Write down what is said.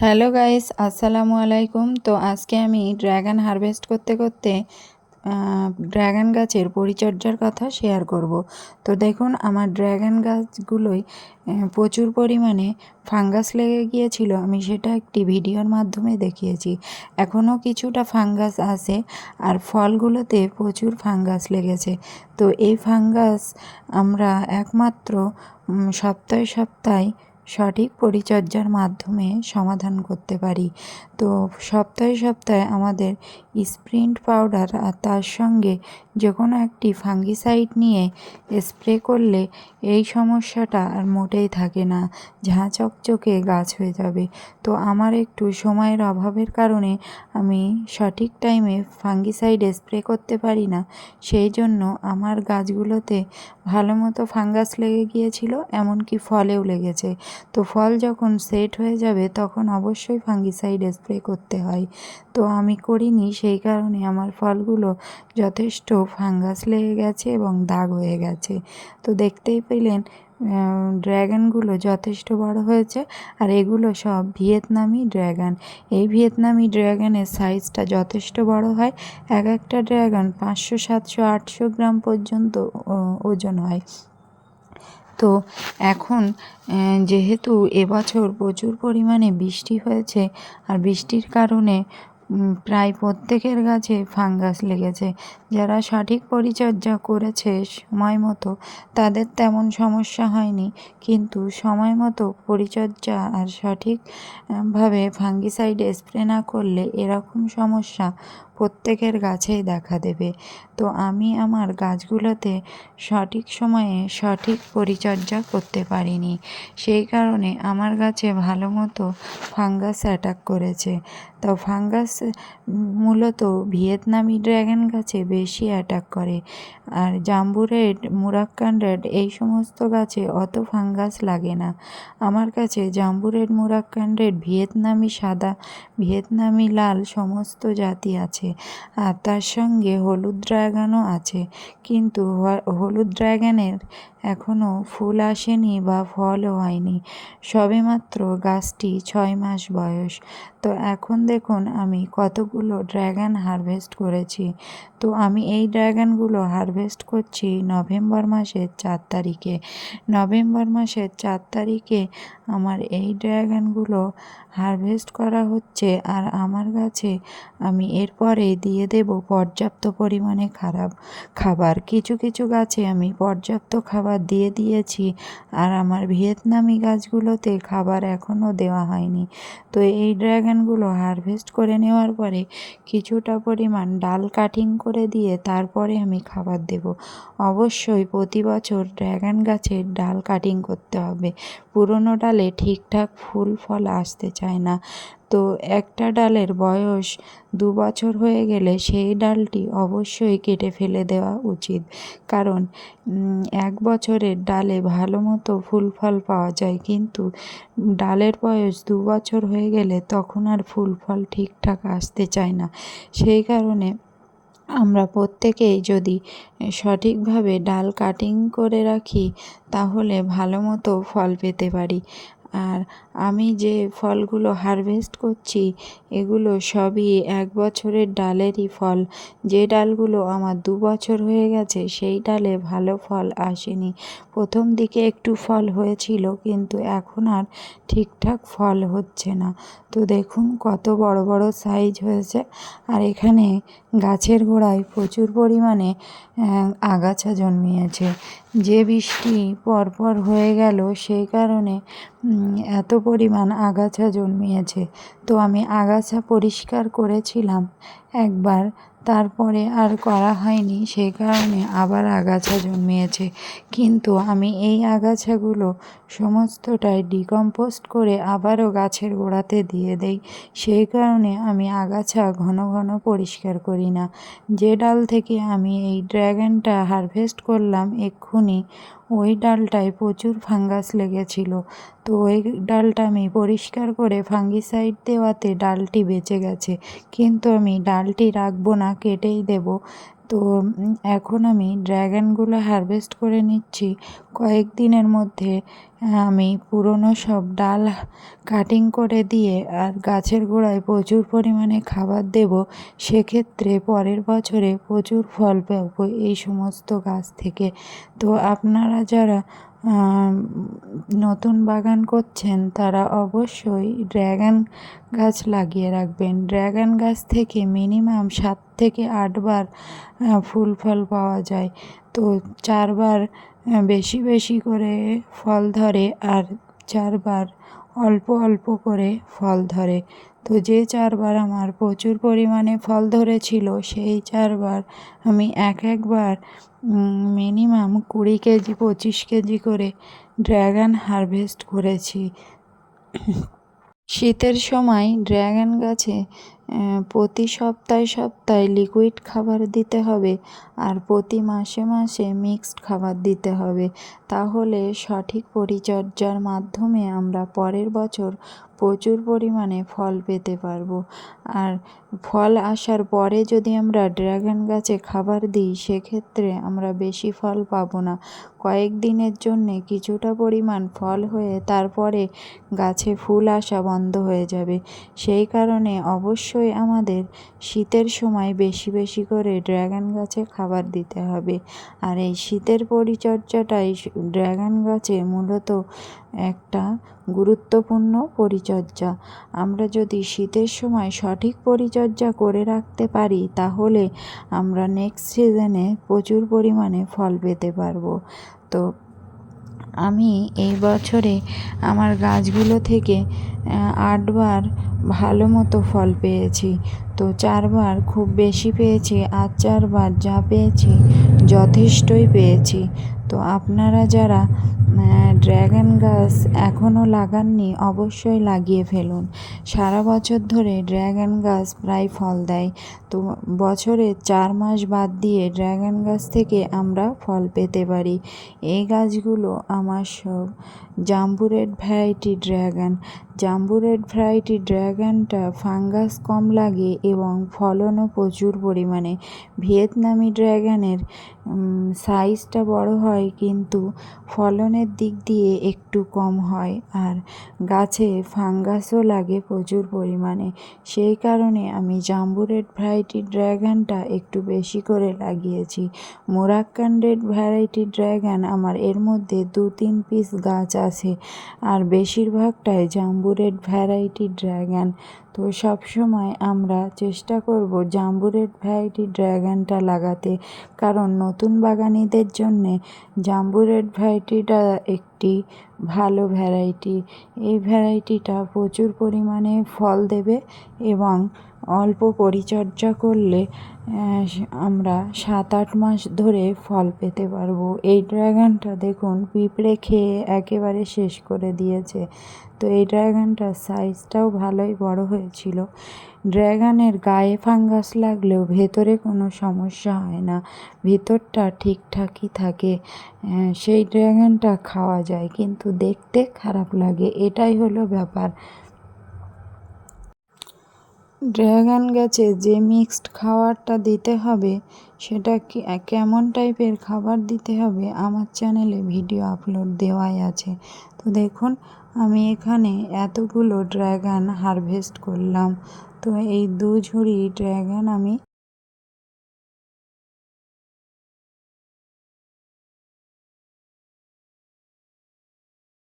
Hello guys, আসসালামু আলাইকুম। তো আজকে আমি ড্র্যাগন হারভেস্ট করতে করতে ড্র্যাগন গাছের পরিচর্যার কথা শেয়ার করব। তো দেখুন, আমার ড্র্যাগন গাছগুলোই প্রচুর পরিমাণে ফাঙ্গাস লেগে গিয়েছিল। আমি সেটা একটি ভিডিওর মাধ্যমে দেখিয়েছি। এখনও কিছুটা ফাঙ্গাস আছে আর ফলগুলোতে প্রচুর ফাঙ্গাস লেগেছে। তো এই ফাঙ্গাস আমরা একমাত্র সপ্তাহে সপ্তাহে সঠিক পরিচর্যার মাধ্যমে সমাধান করতে পারি। তো সপ্তাহে সপ্তাহে আমাদের স্প্রিন্ট পাউডার আর তার সঙ্গে যে কোনো একটি ফাঙ্গিসাইড নিয়ে স্প্রে করলে এই সমস্যাটা আর মোটেই থাকে না, ঝাঁ চকচকে গাছ হয়ে যাবে। তো আমার একটু সময়ের অভাবের কারণে আমি সঠিক টাইমে ফাঙ্গিসাইড স্প্রে করতে পারি না, সেই জন্য আমার গাছগুলোতে ভালো মতো ফাঙ্গাস লেগে গিয়েছিল, এমনকি ফলেও লেগেছে। তো ফল যখন সেট হয়ে যাবে, তখন অবশ্যই ফাঙ্গিসাইড স্প্রে করতে হয়। তো আমি করিনি, সেই কারণে আমার ফলগুলো যথেষ্ট ফাঙ্গাস লেগে গেছে এবং দাগ হয়ে গেছে। তো দেখতেই পেলেন ড্র্যাগনগুলো যথেষ্ট বড় হয়েছে আর এগুলো সব ভিয়েতনামি ড্র্যাগন এই ভিয়েতনামি ড্র্যাগনের সাইজটা যথেষ্ট বড় হয়। এক একটা ড্র্যাগন পাঁচশো, সাতশো, আটশো গ্রাম পর্যন্ত ওজন হয়। তো এখন যেহেতু এবছর প্রচুর পরিমাণে বৃষ্টি হয়েছে, আর বৃষ্টির কারণে প্রায় প্রত্যেকের গাছে ফাঙ্গাস লেগেছে। যারা সঠিক পরিচর্যা করেছে সময় মতো, তাদের তেমন সমস্যা হয়নি। কিন্তু সময় মতো পরিচর্যা আর সঠিকভাবে ফাঙ্গিসাইড স্প্রে না করলে এরকম সমস্যা প্রত্যেকের গাছেই দেখা দেবে। তো আমি আমার গাছগুলোতে সঠিক সময়ে সঠিক পরিচর্যা করতে পারিনি। সেই কারণে আমার গাছে ভালো মতো ফাঙ্গাস অ্যাটাক করেছে। তো ফাঙ্গাস মূলত ভিয়েতনামি ড্র্যাগন গাছে বেশি অ্যাটাক করে। আর জাম্বু রেড, মুরাক্কান রেড এই সমস্ত গাছে অত ফাঙ্গাস লাগে না। আমার কাছে জাম্বু রেড, মুরাক্কান রেড, ভিয়েতনামি সাদা, ভিয়েতনামি লাল সমস্ত জাতি আছে। আর তার সঙ্গে হলুদ ড্রাগনও আছে। কিন্তু হলুদ ড্রাগনের এখনও ফুল আসেনি বা ফলও হয়নি। সবেমাত্র গাছটি ছয় মাস বয়স। তো এখন দেখুন আমি কতগুলো ড্রাগন হারভেস্ট করেছি। তো আমি এই ড্রাগনগুলো হারভেস্ট করছি নভেম্বর মাসের চার তারিখে। নভেম্বর মাসের চার তারিখে আমার এই ড্র্যাগনগুলো হারভেস্ট করা হচ্ছে আর আমার কাছে আমি এরপরে দিয়ে দেব পর্যাপ্ত পরিমাণে খারাপ খাবার। কিছু কিছু গাছে আমি পর্যাপ্ত খাবার দিয়ে দিয়েছি আর আমার ভিয়েতনামি গাছগুলোতে খাবার এখনও দেওয়া হয়নি। তো এই ড্র্যাগনগুলো হারভেস্ট করে নেওয়ার পরে কিছুটা পরিমাণ ডাল কাটিং করে দিয়ে তারপরে আমি খাবার দেব। অবশ্যই প্রতি বছর ড্র্যাগন গাছের ডাল কাটিং করতে হবে। পুরনো ডালে ঠিকঠাক ফুল ফল আসতে চায় না। তো একটা ডালের বয়স দু বছর হয়ে গেলে সেই ডালটি অবশ্যই কেটে ফেলে দেওয়া উচিত। কারণ এক বছরের ডালে ভালো মতো ফুল ফল পাওয়া যায়, কিন্তু ডালের বয়স দু বছর হয়ে গেলে তখন আর ফুল ফল ঠিকঠাক আসতে চায় না। সেই কারণে আমরা প্রত্যেকেই যদি সঠিকভাবে ডাল কাটিং করে রাখি তাহলে ভালো মতো ফল পেতে পারি। আর আমি যে ফলগুলো হারভেস্ট করছি, এগুলো সবই এক বছরের ডালেরই ফল। যে ডালগুলো আমার দু বছর হয়ে গেছে, সেই ডালে ভালো ফল আসেনি। প্রথম দিকে একটু ফল হয়েছিল, কিন্তু এখন আর ঠিকঠাক ফল হচ্ছে না। তো দেখুন কত বড় বড় সাইজ হয়েছে। আর এখানে গাছের গোড়ায় প্রচুর পরিমাণে আগাছা জন্মিয়েছে। যে বৃষ্টি পরপর হয়ে গেল, সেই কারণে এত পরিমাণ আগাছা জন্মিয়েছে। তো আমি আগাছা পরিষ্কার করেছিলাম। একবার তারপরে আর করা হয়নি। সেই কারণে আবার আগাছা জন্মিয়েছে। কিন্তু আমি এই আগাছাগুলো সমস্তটাই ডিকম্পোস্ট করে আবারও গাছের গোড়াতে দিয়ে দেই। সেই কারণে আমি আগাছা ঘন ঘন পরিষ্কার করি না। যে ডাল থেকে আমি এই ড্র্যাগনটা হারভেস্ট করলাম এক্ষুনি, ওই ডালটায় প্রচুর ফাঙ্গাস লেগেছিল। তো ওই ডালটা আমি পরিষ্কার করে ফাঙ্গিসাইড দেওয়াতে ডালটি বেঁচে গেছে। কিন্তু আমি ডালটি রাখব না কেটেই দেব। তো এখন আমি ড্র্যাগনগুলো হারভেস্ট করে নিচ্ছি। কয়েকদিনের মধ্যে আমি পুরনো সব ডাল কাটিং করে দিয়ে আর গাছের গোড়ায় প্রচুর পরিমাণে খাবার দেব। সেক্ষেত্রে পরের বছরে প্রচুর ফল পাবো এই সমস্ত গাছ থেকে। তো, আপনারা যারা নতুন বাগান করছেন, তারা অবশ্যই ড্র্যাগন গাছ লাগিয়ে রাখবেন। ড্র্যাগন গাছ থেকে মিনিমাম সাত থেকে আটবার ফুল ফল পাওয়া যায়। তো চারবার বেশি বেশি করে ফল ধরে আর চারবার অল্প অল্প করে ফল ধরে। তো যে চারবার আমার প্রচুর পরিমাণে ফল ধরেছিল, সেই চারবার আমি এক একবার মিনিমাম কুড়ি কেজি, পঁচিশ কেজি করে ড্র্যাগন হারভেস্ট করেছি। শীতের সময় ড্র্যাগন গাছে প্রতি সপ্তাহে সপ্তাহে লিকুইড খাবার দিতে হবে আর প্রতি মাসে মাসে মিক্সড খাবার দিতে হবে। তাহলে সঠিক পরিচর্যার মাধ্যমে আমরা পরের বছর প্রচুর পরিমাণে ফল পেতে পারব। আর ফল আসার পরে যদি আমরা ড্রাগন গাছে খাবার দিই, সেক্ষেত্রে আমরা বেশি ফল পাবো না। কয়েক দিনের জন্যে কিছুটা পরিমাণ ফল হয়ে তারপরে গাছে ফুল আসা বন্ধ হয়ে যাবে। সেই কারণে অবশ্যই আমাদের শীতের সময় বেশি বেশি করে ড্রাগন গাছে খাবার দিতে হবে। আর এই শীতের পরিচর্যাটাই ড্রাগন গাছে মূলত একটা গুরুত্বপূর্ণ পরিচর্যা। আমরা যদি শীতের সময় সঠিক পরিচর্যা করে রাখতে পারি, তাহলে আমরা নেক্সট সিজনে প্রচুর পরিমাণে ফল পেতে পারব। তো আমি এই বছরে আমার গাছগুলো থেকে আটবার ভালো মতো ফল পেয়েছি। তো চারবার খুব বেশি পেয়েছি, আর চারবার যা পেয়েছি যথেষ্টই পেয়েছি। তো আপনারা যারা ড্র্যাগন গাছ এখনও লাগাননি, অবশ্যই লাগিয়ে ফেলুন। সারা বছর ধরে ড্র্যাগন গাছ প্রায় ফল দেয়। তো বছরে চার মাস বাদ দিয়ে ড্র্যাগন গাছ থেকে আমরা ফল পেতে পারি। এই গাছগুলো আমার সব jumbo red variety dragon jumbo red variety ড্র্যাগনটা fungus কম লাগে এবং ফলনও প্রচুর পরিমাণে। ভিয়েতনামি ড্র্যাগনের সাইজটা বড় হয় কিন্তু ফলনের দিক দিয়ে একটু কম হয়। আর গাছে ফাঙ্গাসও লাগে প্রচুর পরিমাণে। সেই কারণে আমি জাম্বু রেড ভ্যারাইটি ড্র্যাগনটা একটু বেশি করে লাগিয়েছি। মোরাক্কান রেড ভ্যারাইটি ড্র্যাগন আমার এর মধ্যে দু তিন পিস গাছ আছে। আর বেশিরভাগটাই জাম্বু রেড ভ্যারাইটি ড্র্যাগন তো সব সময় আমরা চেষ্টা করব জাম্বুরের ভ্যারাইটি ড্র্যাগনটা লাগাতে। কারণ নতুন বাগানিদের জন্যে জাম্বুরের ভ্যারাইটিটা একটি ভালো ভ্যারাইটি। এই ভ্যারাইটিটা প্রচুর পরিমাণে ফল দেবে এবং অল্প পরিচর্যা করলে আমরা সাত আট মাস ধরে ফল পেতে পারব। এই ড্রাগনটা দেখুন, পিঁপড়ে খেয়ে একেবারে শেষ করে দিয়েছে। তো এই ড্রাগনটার সাইজটাও ভালোই বড় হয়েছিল। ড্রাগনের গায়ে ফাঙ্গাস লাগলেও ভেতরে কোনো সমস্যা হয় না, ভেতরটা ঠিকঠাকই থাকে। সেই ড্রাগনটা খাওয়া যায়, কিন্তু দেখতে খারাপ লাগে। এটাই হলো ব্যাপার। ড্রাগন গাছে যে মিক্সড খাবারটা দিতে হবে, সেটা কি কেমন টাইপের খাবার দিতে হবে আমার চ্যানেলে ভিডিও আপলোড দেওয়াই আছে। তো দেখুন, আমি এখানে এতগুলো ড্রাগন হারভেস্ট করলাম। তো এই দু ঝুড়ি ড্রাগন আমি